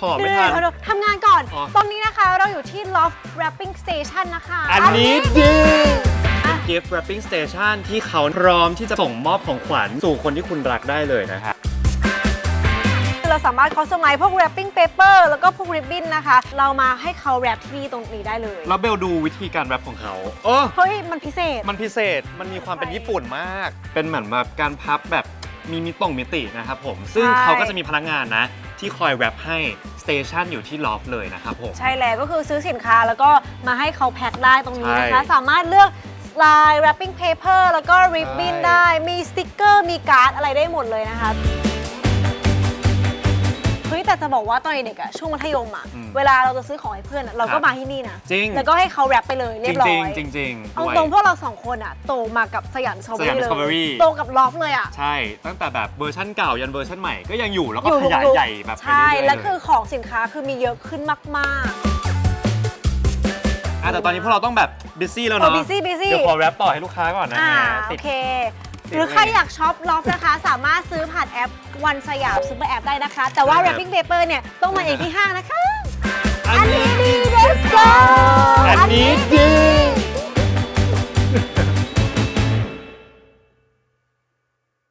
หอมเดี๋ไม่ยวทัน เดี๋ยวทำงานก่อน อ๋อ ตอนนี้นะคะเราอยู่ที่ Loft Wrapping Station นะคะอันนี้ดี อะ Gift Wrapping Station ที่เขาพร้อมที่จะส่งมอบของขวัญสู่คนที่คุณรักได้เลยนะครับ เราสามารถ customize พวก wrapping paper แล้วก็พวก ribbon นะคะ เรามาให้เขา wrap ที่นี่ตรงนี้ได้เลย แล้วเบลดูวิธีการแรปของเขาโอ้ เฮ้ย มันพิเศษ มันพิเศษ มันมีความเป็นญี่ปุ่นมาก เป็นเหมือนแบบการพับแบบ มีมิตรงมิตินะครับผม ซึ่งใช่ เขาก็จะมีพนักงานนะ ที่คอยแรปให้สเตชันอยู่ที่ลอฟเลยนะครับผม ใช่แล้วก็คือซื้อสินค้าแล้วก็มาให้เขาแพ็คได้ตรงนี้นะคะ ใช่สามารถเลือกลาย wrapping paper แล้วก็ ribbon ใช่ ได้มีสติกเกอร์มีการ์ดอะไรได้หมดเลยนะคะเฮ้ย แต่จะบอกว่าตอนเด็กๆอะช่วงมัธยมอะอืมเวลาเราจะซื้อของให้เพื่อนอะเราครัก็บมาที่นี่นะจริง แล้วก็ให้เขาแรปไปเลยเรีจยบร้อยริงๆจริงๆเอาด้วย ตรงพวกเราสองคนอะโตมากับสยามสตรอเบอสยามรี่ เลย Strawberry โตกับลอฟเลยอะใช่ ตั้งแต่แบบเวอร์ชันเก่ายันเวอร์ชันใหม่ก็ยังอยู่แล้วก็อยู่ขยายอยู่ใหญ่แบบไปใช่เรื่อยๆแล้วเลยคือของสินค้าคือมีเยอะขึ้นมาก อะแต่ตอนนี้พวกเราต้องแบบบิซี่แล้วๆโอ้เนาะบิซี่บิซี่เดี๋ยวขอแรปต่อให้ลูกค้าก่อนนะอ่าฮะโอติด เคติด หรือใครอยากช็อปลอฟนะคะ สามารถซื้อผ่านแอปวันสยามซูเปอร์แอปได้นะคะ แต่ว่าใช่ครับ wrapping paper เนี่ยต้องมาเองที่ห้างนะคะ อันนี้